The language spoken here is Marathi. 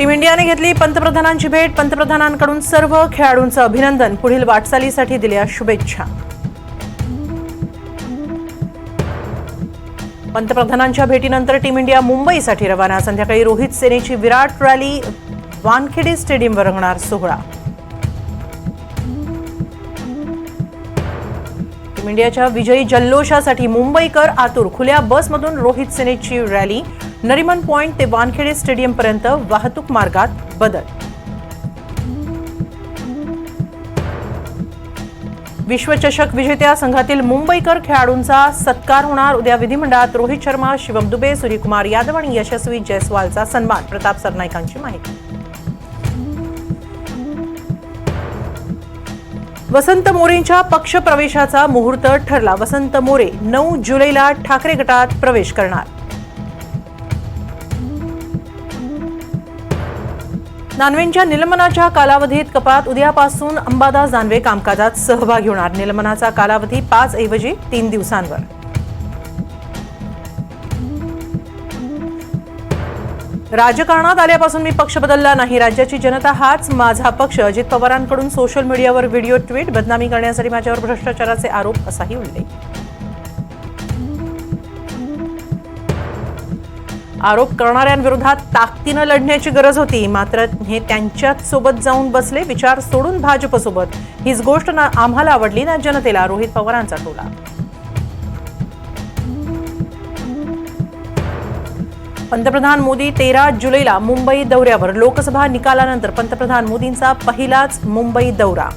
टीम इंडियाने घेतली पंतप्रधानांची भेट. पंतप्रधानांकडून सर्व खेळाडूंचं अभिनंदन. पुढील वाटचालीसाठी दिल्या शुभेच्छा. पंतप्रधानांच्या भेटीनंतर टीम इंडिया मुंबईसाठी रवाना. संध्याकाळी रोहित सेनेची विराट रॅली. वानखेडे स्टेडियमवर रंगणार सोहळा. टीम इंडियाच्या विजयी जल्लोषासाठी मुंबईकर आतुर खुल्या बसमधून रोहित सेनेची रॅली नरिमन पॉइंट ते वानखेडे स्टेडियमपर्यंत वाहतूक मार्गात बदल. विश्वचषक विजेत्या संघातील मुंबईकर खेळाडूंचा सत्कार होणार. उद्या विधिमंडळात रोहित शर्मा शिवम दुबे सूर्यकुमार यादव आणि यशस्वी जयस्वालचा सन्मान. प्रताप सरनाईकांची माहिती. वसंत मोरेंच्या पक्षप्रवेशाचा मुहूर्त ठरला. वसंत मोरे नऊ जुलैला ठाकरे गटात प्रवेश करणार. दानवेंच्या निलंबनाच्या कालावधीत कपात उद्यापासून अंबादास दानवे कामकाजात सहभागी होणार. निलंबनाचा कालावधी पाच ऐवजी तीन दिवसांवर. राजकारणात आल्यापासून मी पक्ष बदलला नाही. राज्याची जनता हाच माझा पक्ष. अजित पवारांकडून सोशल मीडियावर व्हिडिओ ट्विट बदनामी करण्यासाठी माझ्यावर भ्रष्टाचाराचे आरोप असाही उल्लेख. आरोप करणाऱ्यांविरोधात ताकदीनं लढण्याची गरज होती. मात्र हे त्यांच्याच सोबत जाऊन बसले विचार सोडून भाजपसोबत. हीच गोष्ट ना आम्हाला आवडली ना जनतेला. रोहित पवारांचा टोला. पंतप्रधान मोदी तेरा जुलैला मुंबई दौऱ्यावर. लोकसभा निकालानंतर पंतप्रधान मोदींचा पहिलाच मुंबई दौरा.